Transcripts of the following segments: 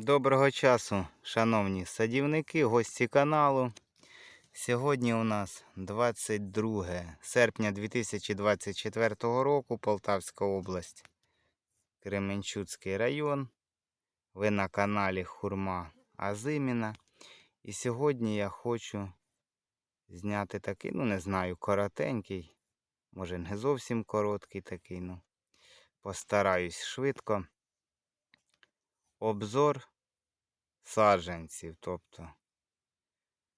Доброго часу, шановні садівники, гості каналу. Сьогодні у нас 22 серпня 2024 року, Полтавська область, Кременчуцький район. Ви на каналі Хурма Азиміна. І сьогодні я хочу зняти такий, ну не знаю, коротенький, може не зовсім короткий такий, ну постараюсь швидко. Обзор саджанців, тобто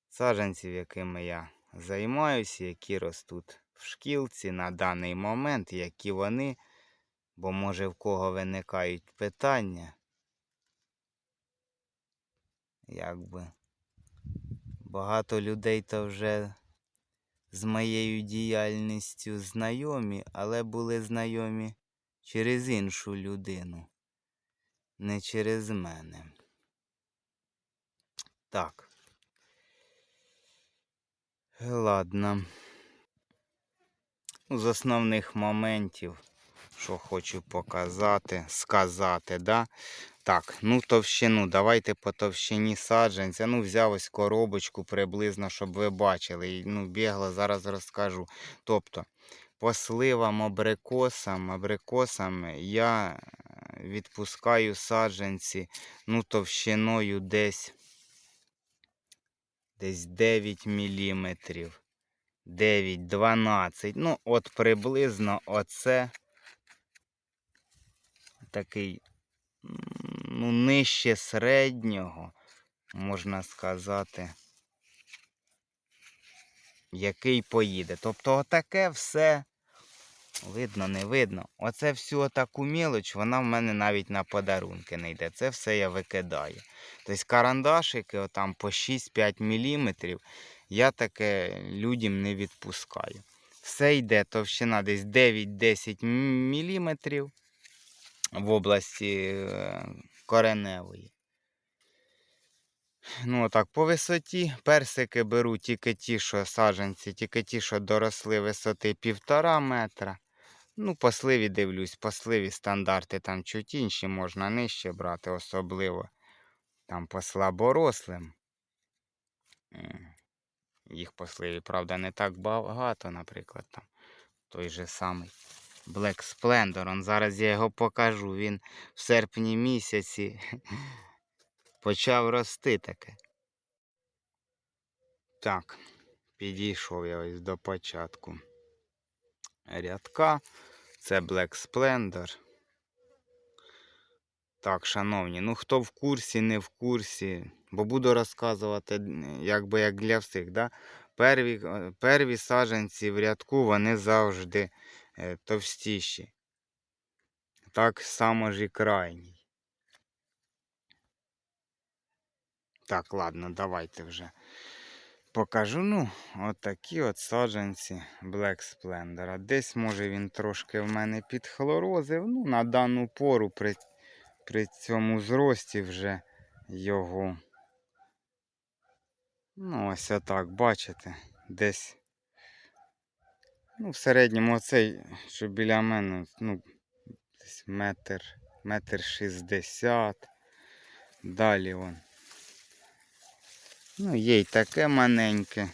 саджанців, якими я займаюся, які ростуть в шкілці на даний момент, які вони, бо може в кого виникають питання. Якби багато людей то вже з моєю діяльністю знайомі, але були знайомі через іншу людину, не через мене. Так. Ладно. З основних моментів, що хочу показати, сказати, да? Так, ну товщину, давайте по товщині саджанця. Ну, взяв ось коробочку приблизно, щоб ви бачили. Ну, бігло, зараз розкажу. Тобто, по сливам, абрикосам, абрикосам я відпускаю саджанці, ну, товщиною десь десь 9 міліметрів. 9-12. Ну, от приблизно оце такий, ну, нижче середнього, можна сказати, який поїде. Тобто отаке все, видно, не видно. Оце всю таку мілоч, вона в мене навіть на подарунки не йде. Це все я викидаю. Тобто карандашики отам по 6-5 міліметрів я таке людям не відпускаю. Все йде товщина десь 9-10 міліметрів в області е, кореневої. Ну, отак, по висоті персики беру тільки ті, що саджанці, тільки ті, що доросли висоти півтора метра. Ну, по сливі дивлюсь, по сливі стандарти там чуть інші, можна нижче брати, особливо там по слаборослим. Їх по сливі, правда, не так багато, наприклад, там той же самий Black Splendor. Он зараз я його покажу. Він в серпні місяці почав рости таке. Так, підійшов я ось до початку рядка. Це Black Splendor. Так, шановні, ну хто в курсі, не в курсі, бо буду розказувати, якби як для всіх. Да? Перві, е, перві саджанці в рядку вони завжди е, товстіші. Так само ж і крайній. Так, ладно, давайте вже покажу. Ну, отакі от саджанці Black Splendor. Десь, може, він трошки в мене підхлорозив. Ну, на дану пору при, при цьому зрості вже його. Ну, ось отак, бачите, десь. Ну, в середньому оцей, що біля мене, ну, десь метр, метр шістдесят. Далі вон. Ну, є й таке маленьке.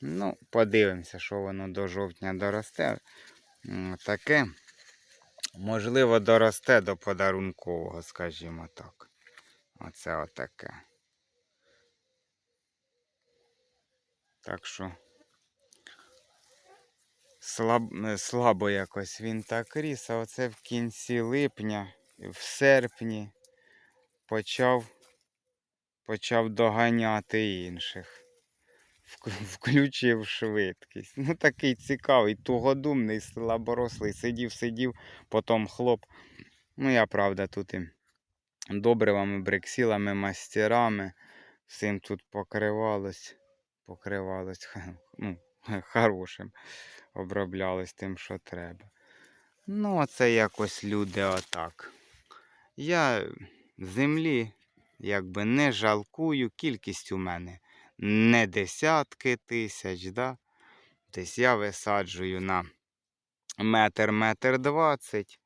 Ну, подивимося, що воно до жовтня доросте. Таке, можливо, доросте до подарункового, скажімо так. Оце отаке. Так що слаб, слабо якось він так ріс, а оце в кінці липня, в серпні почав, почав доганяти інших. Включив швидкість. Ну такий цікавий, тугодумний, слаборослий. Сидів, сидів, потім хлоп. Ну, я правда тут і добривами, брексілами, мастерами. Всім тут покривалось. Покривалось ну, хорошим. Оброблялось тим, що треба. Ну, оце якось люди отак. Я землі якби не жалкую. Кількість у мене не десятки тисяч, да? Десь я висаджую на метр, метр двадцять.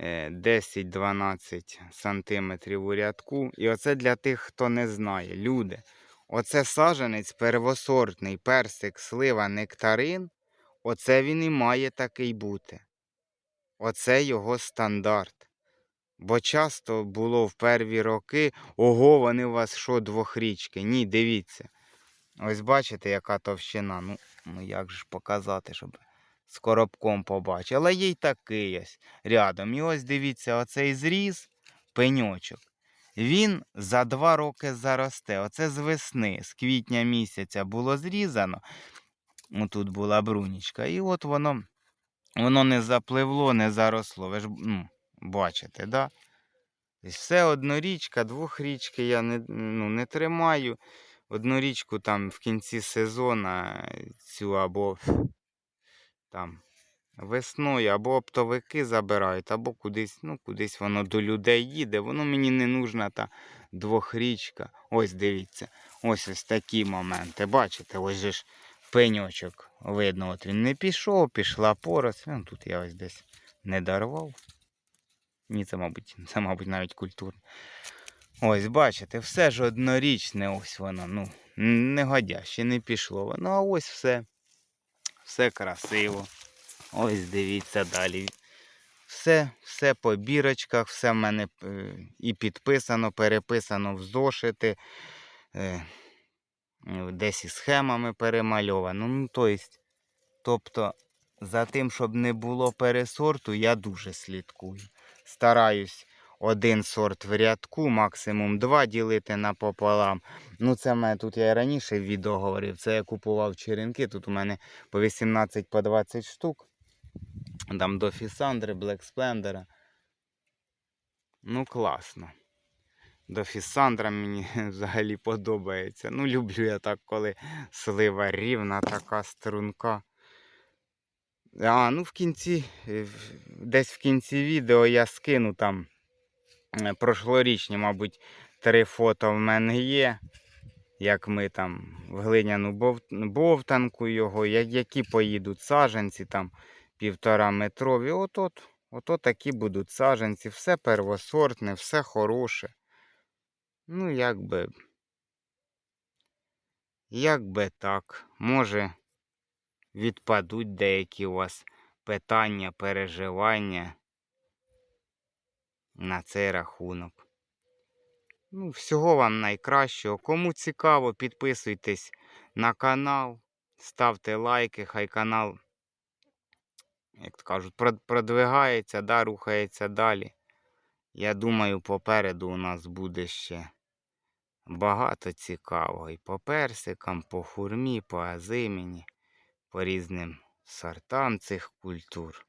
е, 10-12 сантиметрів у рядку. І оце для тих, хто не знає. Люди, оце саженець первосортний, персик, слива, нектарин. Оце він і має такий бути. Оце його стандарт. Бо часто було в перві роки, ого, вони у вас що, двохрічки. Ні, дивіться. Ось бачите, яка товщина. Ну, ну як же показати, щоб з коробком побачити. Але є й такий ось рядом. І ось дивіться, оцей зріз, пеньочок. Він за два роки заросте. Оце з весни, з квітня місяця було зрізано. Ну, тут була брунічка. І от воно, воно не запливло, не заросло. Ви ж ну, бачите, да? Тобто Все однорічка, двохрічки я не, ну, не тримаю. Одну річку там в кінці сезону цю або там весною, або оптовики забирають, або кудись, ну, кудись воно до людей їде. Воно мені не нужна та двохрічка. Ось дивіться, ось ось такі моменти. Бачите, ось же ж пеньочок видно. От він не пішов, пішла поросль. Ну, тут я ось десь не дарував. Ні, це, мабуть, це, мабуть, навіть культурно. Ось, бачите, все ж однорічне, ось воно, ну, не годяще, не пішло воно, а ось все. Все красиво. Ось дивіться далі. Все, все по бірочках, все в мене е, і підписано, переписано в зошити. е, Десь і схемами перемальовано. Ну, то есть, тобто, за тим, щоб не було пересорту, я дуже слідкую. Стараюсь один сорт в рядку, максимум два ділити напополам. Ну, це мене тут я і раніше в відео говорив. Це я купував черенки. Тут у мене по 18 по 20 штук. Там до Фісандри, Блек Сплендера. Ну, класно. До Фісандра мені взагалі подобається. Ну, люблю я так, коли слива рівна, така струнка. А, ну в кінці, е, десь в кінці відео я скину там е, прошлорічні, мабуть, три фото в мене є. Як ми там в глиняну бовтанку його, які поїдуть саженці там півтора метрові. От-от, ото такі будуть саженці. Все первосортне, все хороше. Ну, як би. Як би так. Може, відпадуть деякі у вас питання, переживання на цей рахунок. Ну, всього вам найкращого. Кому цікаво, підписуйтесь на канал, ставте лайки, хай канал, як то кажуть, продвигається, да, рухається далі. Я думаю, попереду у нас буде ще багато цікавого. І по персикам, по хурмі, по азиміні, по різним сортам цих культур.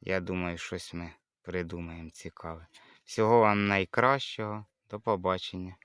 Я думаю, щось ми придумаємо цікаве. Всього вам найкращого. До побачення.